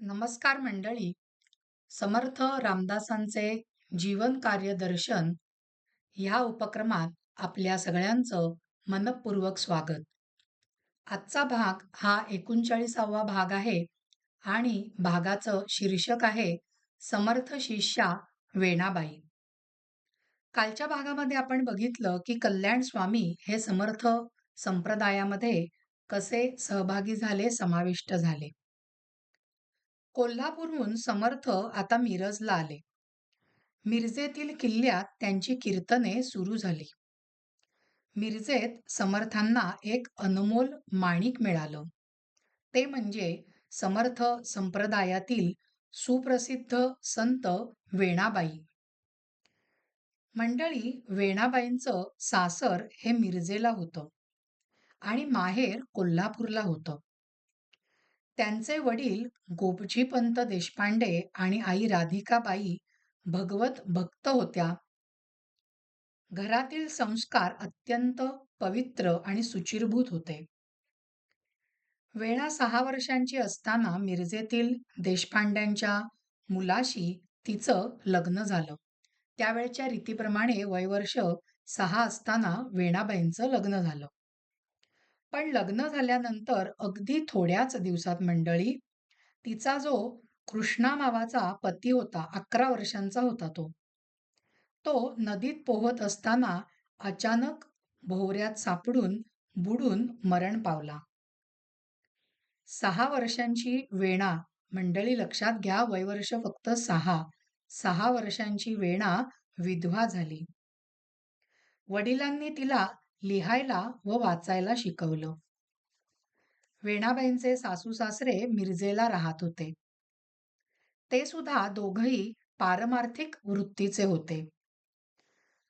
नमस्कार मंडळी. समर्थ रामदासांचे जीवन कार्य दर्शन ह्या उपक्रमात आपल्या सगळ्यांचं मनपूर्वक स्वागत. आजचा भाग हा 39वा भाग आहे आणि भागाचं शीर्षक आहे समर्थ शिष्या वेणाबाई. कालच्या भागामध्ये आपण बघितलं की कल्याण स्वामी हे समर्थ संप्रदायामध्ये कसे सहभागी झाले, समाविष्ट झाले. कोल्हापूरहून समर्थ आता मिरजला आले. मिरजेतील किल्ल्यात त्यांची कीर्तने सुरू झाली. मिरजेत समर्थांना एक अनमोल माणिक मिळालं. ते म्हणजे समर्थ संप्रदायातील सुप्रसिद्ध संत वेणाबाई. मंडळी वेणाबाईंचं सासर हे मिरजेला होतं आणि माहेर कोल्हापूरला होतं. त्यांचे वडील गोपजीपंत देशपांडे आणि आई राधिकाबाई भगवत भक्त होत्या. घरातील संस्कार अत्यंत पवित्र आणि सुचिरभूत होते. वेळा सहा वर्षांची असताना मिरजेतील देशपांड्यांच्या मुलाशी तिचं लग्न झालं. त्यावेळच्या रीतीप्रमाणे वयवर्ष सहा असताना वेणाबाईंचं लग्न झालं. पण लग्न झाल्यानंतर अगदी थोड्याच दिवसात मंडळी तिचा जो कृष्णा नावाचा पती होता अकरा वर्षांचा होता तो. तो नदीत पोहत असताना अचानक भोवऱ्यात सापडून बुडून मरण पावला. सहा वर्षांची वेणा मंडळी लक्षात घ्या वयवर्ष फक्त सहा. सहा वर्षांची वेणा विधवा झाली. वडिलांनी तिला लिहायला व वाचायला शिकवलं. वेणाबाईंचे सासू सासरे मिरजेला राहत होते. ते सुद्धा दोघही पारमार्थिक वृत्तीचे होते.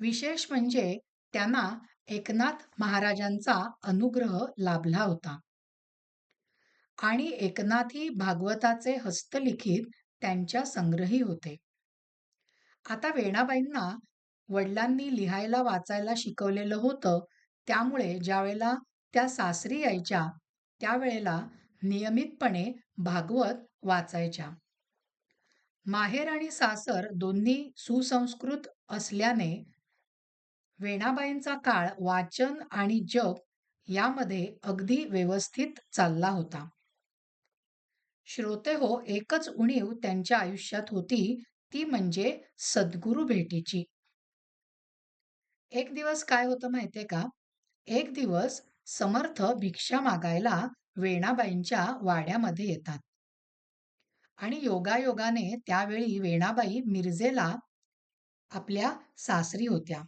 विशेष म्हणजे त्यांना एकनाथ महाराजांचा अनुग्रह लाभला होता. आणि एकनाथी भागवताचे हस्तलिखित त्यांच्या संग्रही होते. आता वेणाबाईंना वडिलांनी लिहायला वाचायला शिकवलेलं होतं त्यामुळे ज्यावेळेला त्या सासरी यायच्या त्यावेळेला नियमितपणे भागवत वाचायच्या. माहेर आणि सासर दोन्ही सुसंस्कृत असल्याने वेणाबाईंचा काळ वाचन आणि जप यामध्ये अगदी व्यवस्थित चालला होता. श्रोते हो एकच उणीव त्यांच्या आयुष्यात होती ती म्हणजे सद्गुरू भेटीची. एक दिवस काय होतं माहितीये का? एक दिवस समर्थ भिक्षा मागायला वेणाबाईंच्या वाड्यामध्ये येतात. आणि योगायोगाने त्यावेळी वेणाबाई मिरजेला आपल्या सासरी होत्या.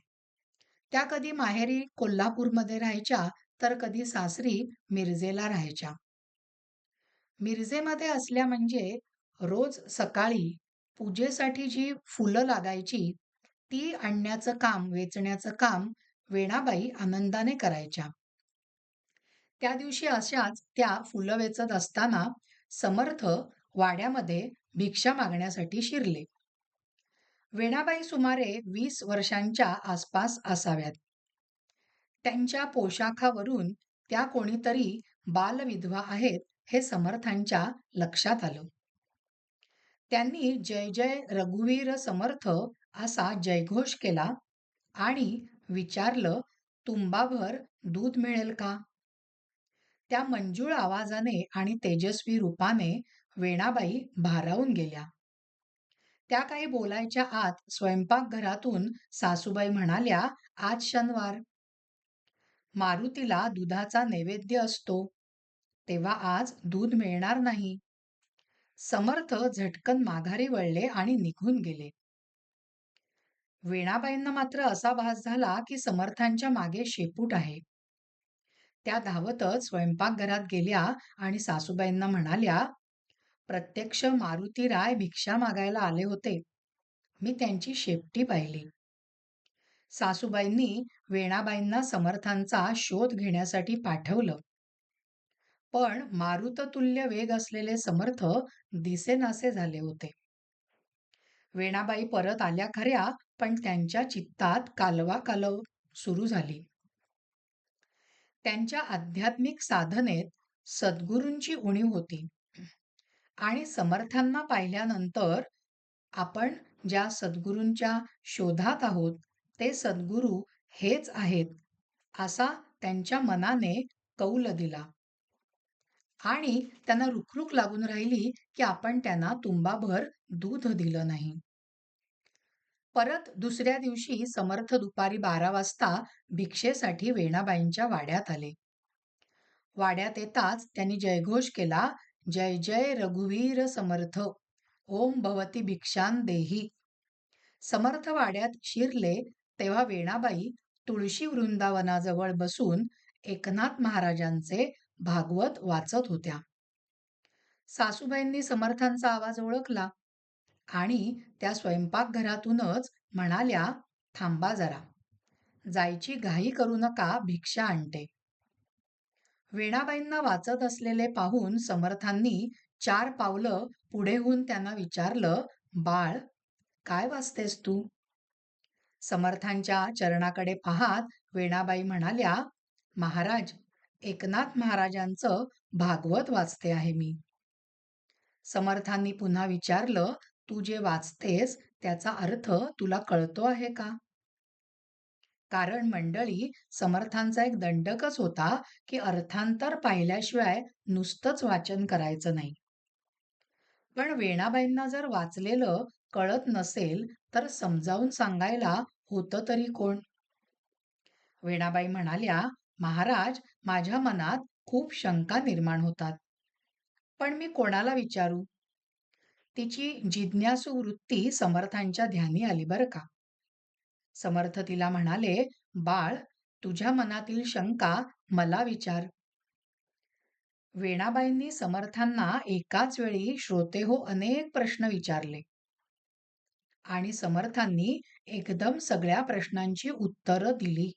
त्या कधी माहेरी कोल्हापूरमध्ये राहायच्या तर कधी सासरी मिरजेला राहायच्या. मिरजेमध्ये असल्या म्हणजे रोज सकाळी पूजेसाठी जी फुलं लागायची ती आणण्याचं काम, वेचण्याचं काम वेणाबाई आनंदाने करायच्या. त्या दिवशी अशाच त्या फुलं वेचत असताना समर्थ वाड्यामध्ये भिक्षा मागण्यासाठी शिरले. वेणाबाई सुमारे वीस वर्षांच्या आसपास असाव्यात. त्यांच्या पोशाखावरून त्या कोणीतरी बालविधवा आहेत हे समर्थांच्या लक्षात आलं. त्यांनी जय जय रघुवीर समर्थ असा जयघोष केला आणि विचारलं तुंबाभर दूध मिळेल का? त्या मंजूळ आवाजाने आणि तेजस्वी रूपाने वेणाबाई भारावून गेल्या. त्या काही बोलायच्या आत स्वयंपाकघरातून सासूबाई म्हणाल्या आज शनिवार. मारुतीला दुधाचा नैवेद्य असतो. तेव्हा आज दूध मिळणार नाही. समर्थ झटकन माघारी वळले आणि निघून गेले. वेणाबाईंना मात्र असा भास झाला की समर्थांच्या मागे शेपूट आहे. त्या धावतच स्वयंपाकघरात गेल्या आणि सासूबाईंना म्हणाल्या प्रत्यक्ष मारुतीराय भिक्षा मागायला आले होते. मी त्यांची शेपटी पाहिली. सासूबाईंनी वेणाबाईंना समर्थांचा शोध घेण्यासाठी पाठवलं. पण मारुततुल्य वेग असलेले समर्थ दिसेनासे झाले होते. वेणाबाई परत आल्या खऱ्या पण त्यांच्या चित्तात कालवा कालव सुरू झाली. त्यांच्या आध्यात्मिक साधनेत सद्गुरूंची उणीव होती. आणि समर्थांना पाहिल्यानंतर आपण ज्या सद्गुरूंच्या शोधात आहोत ते सद्गुरू हेच आहेत असा त्यांच्या मनाने कौल दिला आणि त्यांना रुखरुख लागून राहिली की आपण त्यांना तुंबाभर दूध दिलं नाही. परत दुसऱ्या दिवशी समर्थ दुपारी बारा वाजता भिक्षेसाठी वेणाबाईंच्या वाड्यात आले. वाड्यात येताच त्यांनी जयघोष केला जय जय रघुवीर समर्थ ओम भवती भिक्षान देही. समर्थ वाड्यात शिरले तेव्हा वेणाबाई तुळशी वृंदावनाजवळ बसून एकनाथ महाराजांचे भागवत वाचत होत्या. सासूबाईंनी समर्थांचा आवाज ओळखला. आणि त्या स्वयंपाकघरातूनच म्हणाल्या थांबा जरा. जायची घाई करू नका भिक्षा आणते. वेणाबाईंना वाचत असलेले पाहून समर्थांनी चार पावलं पुढे होऊन त्यांना विचारलं बाळ काय वाचतेस तू? समर्थांच्या चरणाकडे पाहात वेणाबाई म्हणाल्या महाराज एकनाथ महाराजांचं भागवत वाचते आहे मी. समर्थांनी पुन्हा विचारलं तू जे वाचतेस त्याचा अर्थ तुला कळतो आहे का? कारण मंडळी समर्थांचा एक दंडकच होता की अर्थांतर पाहिल्याशिवाय नुसतंच वाचन करायचं नाही. पण वेणाबाईंना जर वाचलेलं कळत नसेल तर समजावून सांगायला होतं तरी कोण? वेणाबाई म्हणाल्या महाराज माझ्या मनात खूप शंका निर्माण होतात. पण मी कोणाला विचारू? तिची जिज्ञासू वृत्ती समर्थांच्या ध्यानी आली बरं का? समर्थ तिला म्हणाले बाळ तुझ्या मनातील शंका मला विचार. वेणाबाईंनी समर्थांना एकाच वेळी श्रोते हो अनेक प्रश्न विचारले. आणि समर्थांनी एकदम सगळ्या प्रश्नांची उत्तरं दिली.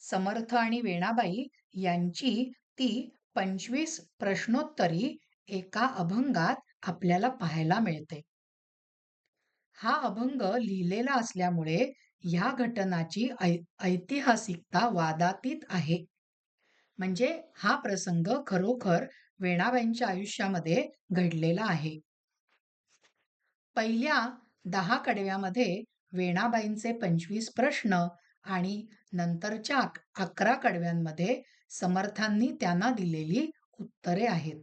समर्थ आणि वेणाबाई यांची ती पंचवीस प्रश्नोत्तरी एका अभंगात आपल्याला पाहायला मिळते. हा अभंग लिहिलेला असल्यामुळे ह्या घटनाची ऐतिहासिकता वादातीत आहे. म्हणजे हा प्रसंग खरोखर वेणाबाईंच्या आयुष्यामध्ये घडलेला आहे. पहिल्या दहा कडव्यामध्ये वेणाबाईंचे पंचवीस प्रश्न आणि नंतरच्या अकरा कडव्यांमध्ये समर्थांनी त्यांना दिलेली उत्तरे आहेत.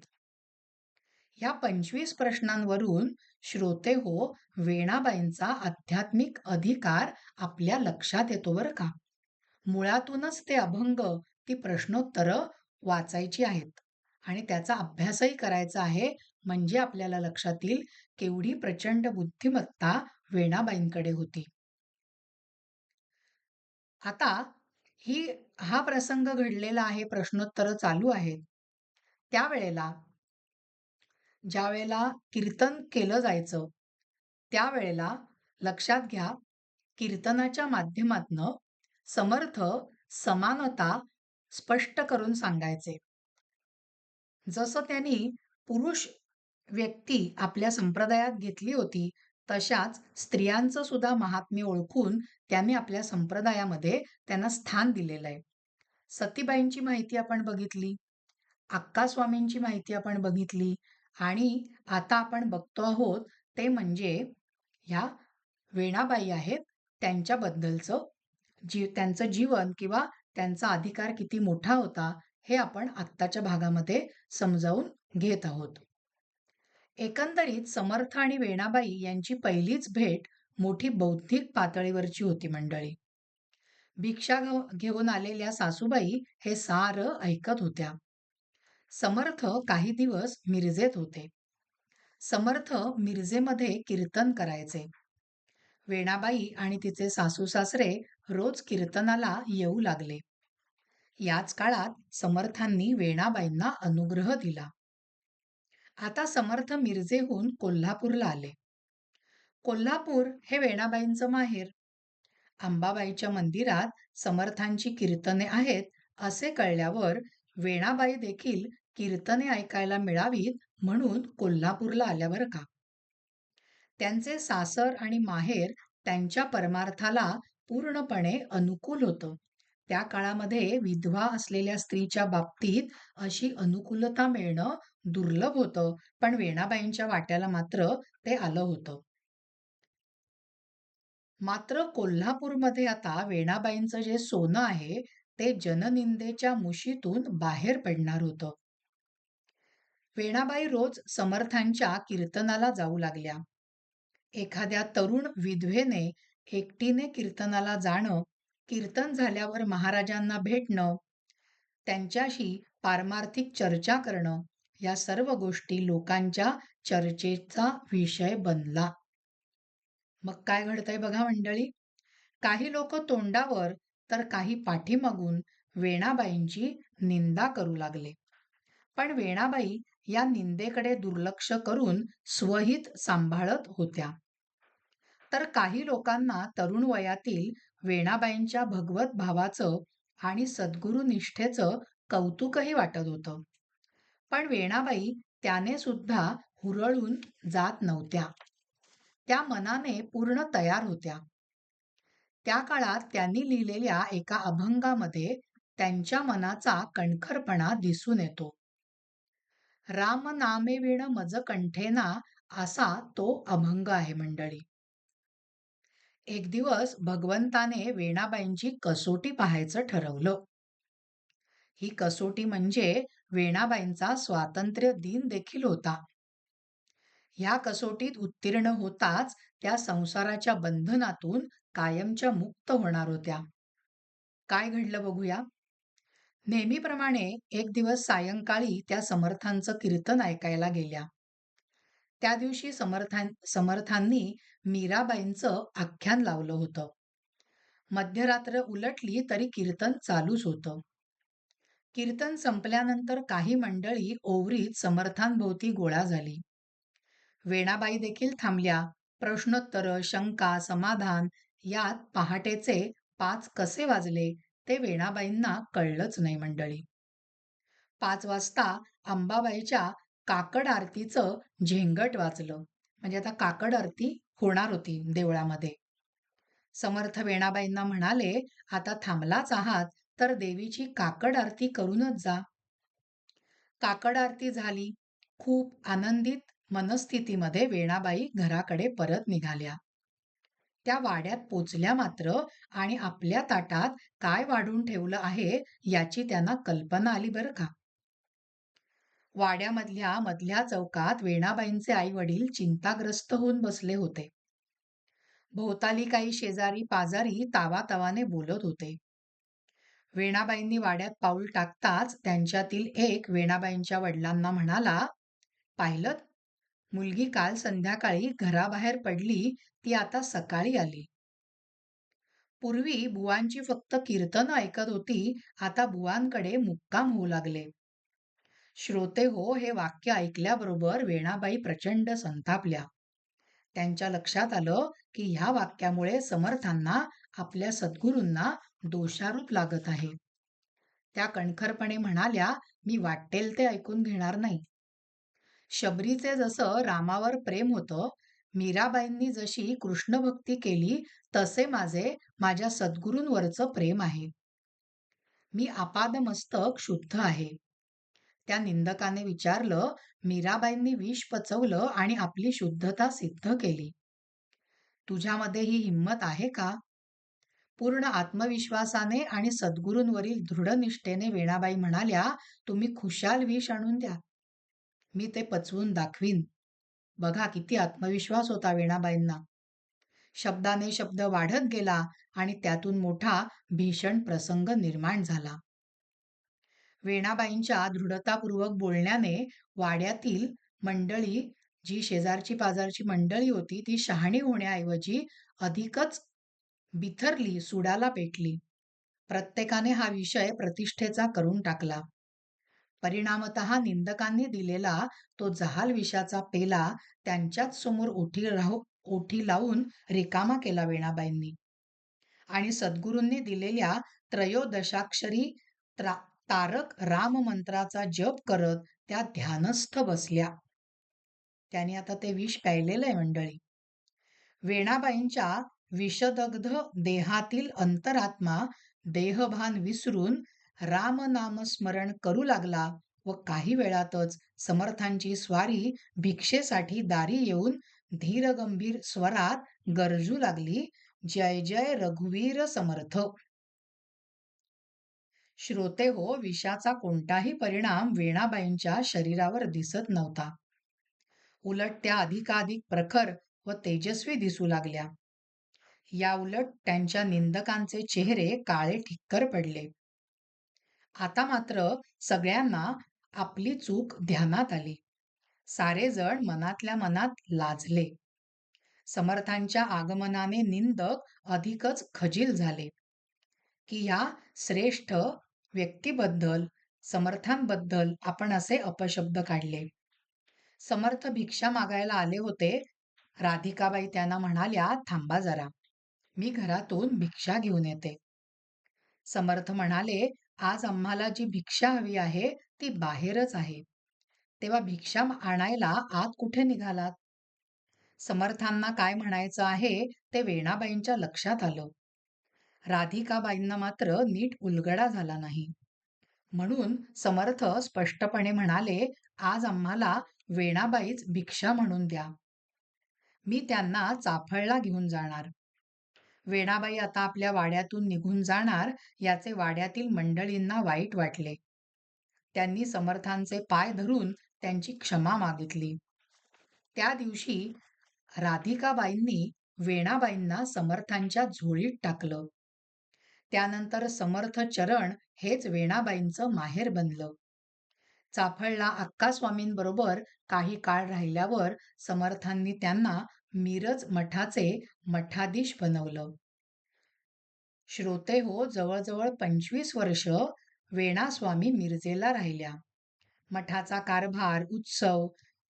या पंचवीस प्रश्नांवरून श्रोते हो वेणाबाईंचा आध्यात्मिक अधिकार आपल्या लक्षात येतो बरं का? मुळातूनच ते अभंग ती प्रश्नोत्तर वाचायची आहेत. आणि त्याचा अभ्यासही करायचा आहे म्हणजे आपल्याला लक्षात येईल केवढी प्रचंड बुद्धिमत्ता वेणाबाईंकडे होती. आता ही हा प्रसंग घडलेला आहे प्रश्नोत्तर चालू आहेत. त्यावेळेला ज्या वेळेला कीर्तन केलं जायचं त्यावेळेला लक्षात घ्या कीर्तनाच्या माध्यमातनं समर्थ समानता स्पष्ट करून सांगायचे. जसं त्यांनी पुरुष व्यक्ती आपल्या संप्रदायात घेतली होती तशाच स्त्रियांचं सुद्धा महात्म्य ओळखून त्यांनी आपल्या संप्रदायामध्ये त्यांना स्थान दिलेलं आहे. सतीबाईंची माहिती आपण बघितली अक्का स्वामींची माहिती आपण बघितली आणि आता आपण बघतो आहोत ते म्हणजे ह्या वेणाबाई आहेत त्यांच्याबद्दलचं जी त्यांचं जीवन किंवा त्यांचा अधिकार किती मोठा होता हे आपण आत्ताच्या भागामध्ये समजावून घेत आहोत. एकंदरीत समर्थ आणि वेणाबाई यांची पहिलीच भेट मोठी बौद्धिक पातळीवरची होती मंडळी. भिक्षा घेऊन आलेल्या सासूबाई हे सार ऐकत होत्या. समर्थ काही दिवस मिरजेत होते. समर्थ मिरजेमध्ये कीर्तन करायचे. वेणाबाई आणि तिचे सासू सासरे रोज कीर्तनाला येऊ लागले. याच काळात समर्थांनी वेणाबाईंना अनुग्रह दिला. आता समर्थ मिरजेहून कोल्हापूरला आले. कोल्हापूर हे वेणाबाईंचं माहेर. अंबाबाईच्या मंदिरात समर्थांची कीर्तने आहेत असे कळल्यावर वेणाबाई देखील कीर्तने ऐकायला मिळावीत म्हणून कोल्हापूरला आल्यावर का. त्यांचे सासर आणि माहेर त्यांच्या परमार्थाला पूर्णपणे अनुकूल होतं. त्या काळामध्ये विधवा असलेल्या स्त्रीच्या बाबतीत अशी अनुकूलता मिळणं दुर्लभ होतं पण वेणाबाईंच्या वाट्याला मात्र ते आलं होतं. मात्र कोल्हापूरमध्ये आता वेणाबाईंचं जे सोनं आहे ते जननिंदेच्या मुशीतून बाहेर पडणार होतं. वेणाबाई रोज समर्थांच्या कीर्तनाला जाऊ लागल्या. एखाद्या तरुण विधवेने एकटीने कीर्तनाला जाणं कीर्तन झाल्यावर महाराजांना भेटणं त्यांच्याशी पारमार्थिक चर्चा करणं या सर्व गोष्टी लोकांच्या चर्चेचा विषय बनला. मग काय घडतंय बघा मंडळी? काही लोक तोंडावर तर काही पाठीमागून वेणाबाईंची निंदा करू लागले. पण वेणाबाई या निंदेकडे दुर्लक्ष करून स्वहित सांभाळत होत्या. तर काही लोकांना तरुण वयातील वेणाबाईंच्या भगवत भावाचं आणि सद्गुरु निष्ठेचं कौतुकही वाटत होतं. पण वेणाबाई त्याने सुद्धा हुरळून जात नव्हत्या. त्या मनाने पूर्ण तयार होत्या. त्या काळात त्यांनी लिहिलेल्या एका अभंगामध्ये त्यांच्या मनाचा कणखरपणा दिसून येतो. राम नामे विण मज कंठेना असा तो अभंग आहे मंडळी. एक दिवस भगवंताने वेणाबाईंची कसोटी पाहायचं ठरवलं. ही कसोटी म्हणजे वेणाबाईंचा स्वातंत्र्य दिन देखील होता. ह्या कसोटीत उत्तीर्ण होताच त्या संसाराच्या बंधनातून कायमच्या मुक्त होणार होत्या. काय घडलं बघूया? नेहमीप्रमाणे एक दिवस सायंकाळी त्या समर्थांचं कीर्तन ऐकायला गेल्या. त्या दिवशी समर्थां समर्थांनी मीराबाईंचं आख्यान लावलं होतं. मध्यरात्र उलटली तरी कीर्तन चालूच होतं. कीर्तन संपल्यानंतर काही मंडळी ओवरीत समर्थांभोवती गोळा झाली. वेणाबाई देखील थांबल्या. प्रश्नोत्तर शंका समाधान यात पहाटेचे पाच कसे वाजले? ते वेणाबाईंना कळलंच नाही मंडळी. पाच वाजता अंबाबाईच्या काकड आरतीचं झेंगट वाचलं म्हणजे आता काकड आरती होणार होती देवळामध्ये. समर्थ वेणाबाईंना म्हणाले आता थांबलाच आहात तर देवीची काकड आरती करूनच जा. काकड आरती झाली. खूप आनंदित मनस्थितीमध्ये वेणाबाई घराकडे परत निघाल्या. त्या वाड्यात पोचल्या मात्र आणि आपल्या ताटात काय वाढून ठेवलं आहे याची त्यांना कल्पना आली बरं का. वाड्यामधल्या मधल्या चौकात वेणाबाईंचे आई वडील चिंताग्रस्त होऊन बसले होते. भोवताली काही शेजारी पाजारी तावातावाने बोलत होते. वेणाबाईंनी वाड्यात पाऊल टाकताच त्यांच्यातील एक वेणाबाईंच्या वडिलांना म्हणाला पाहिलं मुलगी काल संध्याकाळी घराबाहेर पडली ती आता सकाळी आली. पूर्वी बुवांची फक्त कीर्तन ऐकत होती आता बुवांकडे मुक्काम होऊ लागले. श्रोते हो हे वाक्य ऐकल्याबरोबर वेणाबाई प्रचंड संतापल्या. त्यांच्या लक्षात आलं की ह्या वाक्यामुळे समर्थांना आपल्या सद्गुरूंना दोषारूप लागत आहे. त्या कणखरपणे म्हणाल्या मी वाटेल ते ऐकून घेणार नाही. शबरीचे जसं रामावर प्रेम होतं मीराबाईंनी जशी कृष्णभक्ती केली तसे माझे माझ्या सद्गुरूंवरचं प्रेम आहे. मी आपादमस्तक शुद्ध आहे. त्या निंदकाने विचारलं मीराबाईंनी विष पचवलं आणि आपली शुद्धता सिद्ध केली. तुझ्यामध्ये ही हिंमत आहे का? पूर्ण आत्मविश्वासाने आणि सद्गुरूंवरील दृढनिष्ठेने वेणाबाई म्हणाल्या तुम्ही खुशाल विष आणून द्या. मी ते पचवून दाखवीन. बघा किती आत्मविश्वास होता वेणाबाईंना. शब्दाने शब्द वाढत गेला आणि त्यातून मोठा भीषण प्रसंग निर्माण झाला. वेणाबाईंच्या दृढतापूर्वक बोलण्याने वाड्यातील मंडळी जी शेजारची पाजारची मंडळी होती ती शहाणी होण्याऐवजी अधिकच बिथरली सुडाला पेटली. प्रत्येकाने हा विषय प्रतिष्ठेचा करून टाकला. परिणामत निंदकांनी दिलेला तो जहाल विषाचा पेला त्यांच्याच समोर ओठी राहू ओठी लावून रिकामा केला वेणाबाईंनी. आणि सद्गुरूंनी दिलेल्या त्रयोदशाक्षरी तारक राम मंत्राचा जप करत त्या ध्यानस्थ बसल्या. त्याने आता ते विष प्यायलेलं आहे मंडळी. वेणाबाईंच्या विषदग्ध देहातील अंतरात्मा देहभान विसरून रामनामस्मरण करू लागला व काही वेळातच समर्थांची स्वारी भिक्षेसाठी दारी येऊन धीरगंभीर स्वरात गरजू लागली. जय जय रघुवीर समर्थ. श्रोते हो विषाचा कोणताही परिणाम वेणाबाईंच्या शरीरावर दिसत नव्हता. उलट त्या अधिकाधिक प्रखर व तेजस्वी दिसू लागल्या. या उलट त्यांच्या निंदकांचे चेहरे काळे ठिक्कर पडले. आता मात्र सगळ्यांना आपली चूक ध्यानात आली. सारेजण मनातल्या मनात लाजले. समर्थांच्या आगमनाने निंदक अधिकच खजील झाले. की या श्रेष्ठ व्यक्तीबद्दल समर्थांबद्दल आपण असे अपशब्द काढले. समर्थ भिक्षा मागायला आले होते. राधिकाबाई त्यांना म्हणाल्या थांबा जरा. मी घरातून भिक्षा घेऊन येते. समर्थ म्हणाले आज आम्हाला जी भिक्षा हवी आहे ती बाहेरच आहे. तेव्हा भिक्षा आणायला आत कुठे निघालात? समर्थांना काय म्हणायचं आहे ते वेणाबाईंच्या लक्षात आलं. राधिकाबाईंना मात्र नीट उलगडा झाला नाही. म्हणून समर्थ स्पष्टपणे म्हणाले आज आम्हाला वेणाबाईच भिक्षा म्हणून द्या. मी त्यांना चाफळला घेऊन जाणार. वेणाबाई आता आपल्या वाड्यातून निघून जाणार याचे वाड्यातील मंडळींना वाईट वाटले. त्यांनी समर्थांचे पाय धरून त्यांची क्षमा मागितली. त्या दिवशी राधिकाबाईंनी वेणाबाईंना समर्थांच्या झोळीत टाकलं. त्यानंतर समर्थ चरण हेच वेणाबाईंचं माहेर बनलं. चाफळला अक्कास्वामींबरोबर काही काळ राहिल्यावर समर्थांनी त्यांना मिरज मठाचे मठाधीश बनवलं. श्रोते हो जवळजवळ पंचवीस वर्ष वेणास्वामी मिरजेला राहिल्या. मठाचा कारभार उत्सव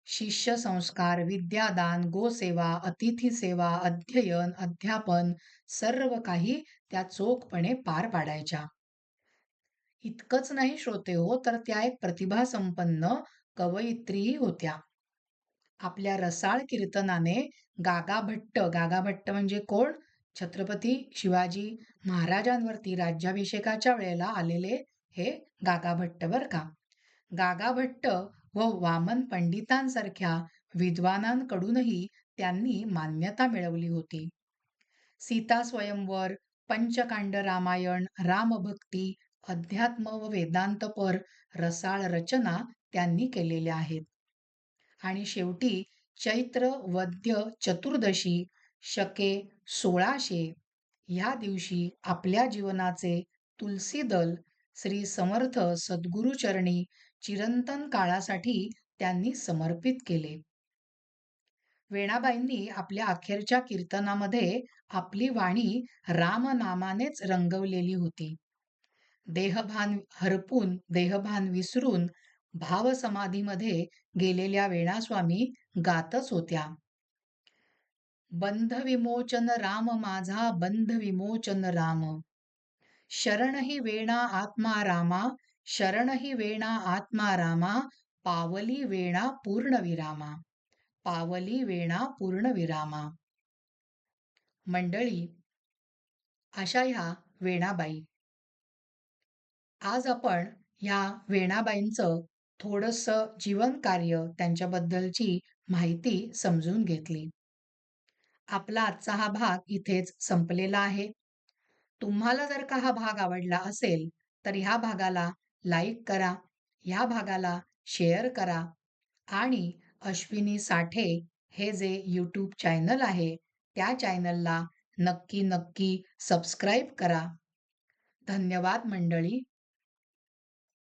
शिष्य संस्कार विद्यादान गोसेवा अतिथी सेवा अध्ययन अध्यापन सर्व काही त्या चोखपणे पार पाडायच्या. इतकंच नाही श्रोते हो तर त्या एक प्रतिभासंपन्न कवयित्रीही होत्या. आपल्या रसाळ कीर्तनाने गागा भट्ट गागा भट्ट म्हणजे कोण? छत्रपती शिवाजी महाराजांवरती राज्याभिषेकाच्या वेळेला आलेले हे गागा भट्ट बर का? गागा भट्ट व वामन पंडितांसारख्या विद्वानांकडूनही त्यांनी मान्यता मिळवली होती. सीता स्वयंवर पंचकांड रामायण रामभक्ती अध्यात्म व वेदांतपर रसाळ रचना त्यांनी केलेल्या आहेत. आणि शेवटी चैत्र वद्य चतुर्दशी शके सोळाशे ह्या दिवशी आपल्या जीवनाचे तुलसी दल श्री समर्थ सद्गुरुचरणी चिरंतन काळासाठी त्यांनी समर्पित केले. वेणाबाईंनी आपल्या अखेरच्या कीर्तनामध्ये आपली वाणी रामनामानेच रंगवलेली होती. देहभान हरपून देहभान विसरून भावसमाधीमध्ये गेलेल्या वेणास्वामी गातच होत्या. बंध विमोचन राम माझा बंध विमोचन राम. शरणही वेणा आत्मा रामा शरणही वेणा आत्मा रामा पावली वेणा पूर्ण विरामा. पावली वेणा पूर्ण विरामा. मंडळी अशा ह्या वेणाबाई. आज आपण ह्या वेणाबाईंचं थोडंसं जीवन कार्य त्यांच्याबद्दलची माहिती समजून घेतली. आपला आजचा हा भाग इथेच संपलेला आहे. तुम्हाला जर का हा भाग आवडला असेल तर ह्या भागाला लाईक करा ह्या भागाला शेअर करा आणि अश्विनी साठे हे जे यूट्यूब चॅनल आहे त्या चॅनलला नक्की नक्की सबस्क्राईब करा. धन्यवाद मंडळी.